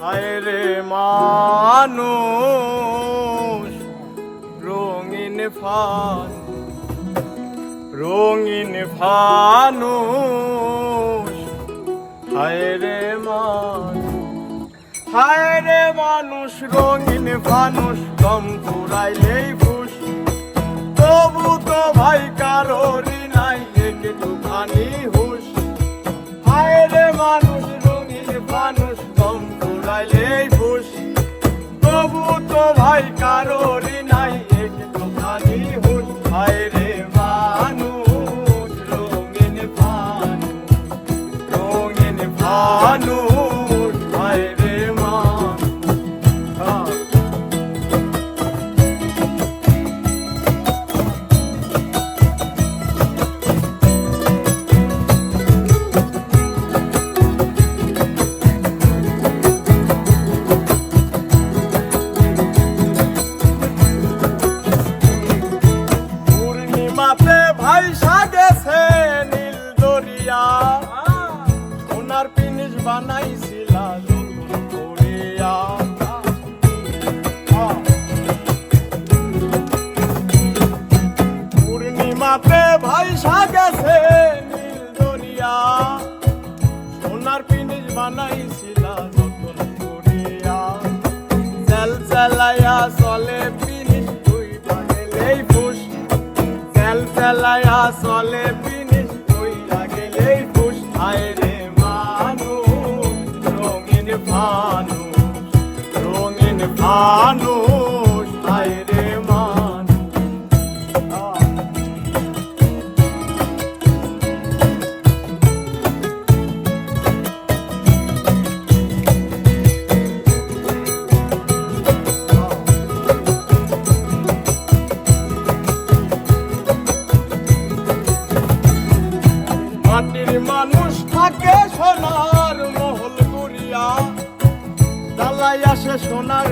হায় মানু রঙিন ফান রঙিন ফানুষ। হায়রে মানুষ হায়রে মানুষ, রঙিন ফানুষ, দম ফুরাইলেই ফুস কারোরই নাই একটুখানি হুশ। হায় রে মানুষ রঙিন মানুষ রঙিন মানুষ পূর্ণিমাতে ভাই সাগেছে নীল দরিয়া। সোনার পিনিস বানাইছিল নতুন করিয়া। পূর্ণিমাতে ভাই সাগেছে নীল দরিয়া। সোনার পিনিস বানাইছিল চেল চলে পিনিস দুই লাগেলেই খুশ। হায় রে মানু রঙিন ভানু রঙিন ফানুষ দালাই আসে সোনার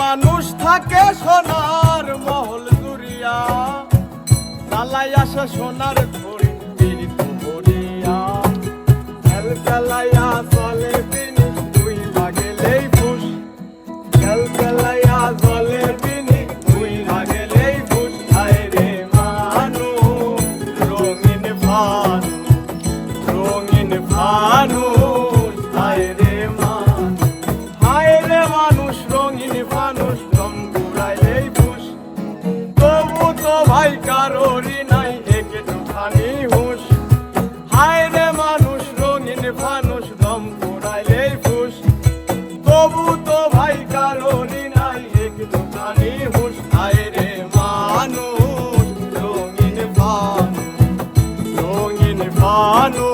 মানুষ থাকে সোনার মহল করিয়া দালাই আসে সোনার ঘড়ি পীড়িত ফানু হায় রে মানু হায় রে মানুষ, রঙিন ফানুষ রং ঘুরাইলেই ফুস তবু তো ভাই কারোরই নাই, একটুখানি হুশ। হায় রে মানুষ, রঙিন ফানুষ দম ঘুরাইলেই ফুস তবু তো ভাই কারোরই নাই, একটুখানি হুশ। হায় রে মানুষ, রঙিন ফানুষ রঙিন ফানুষ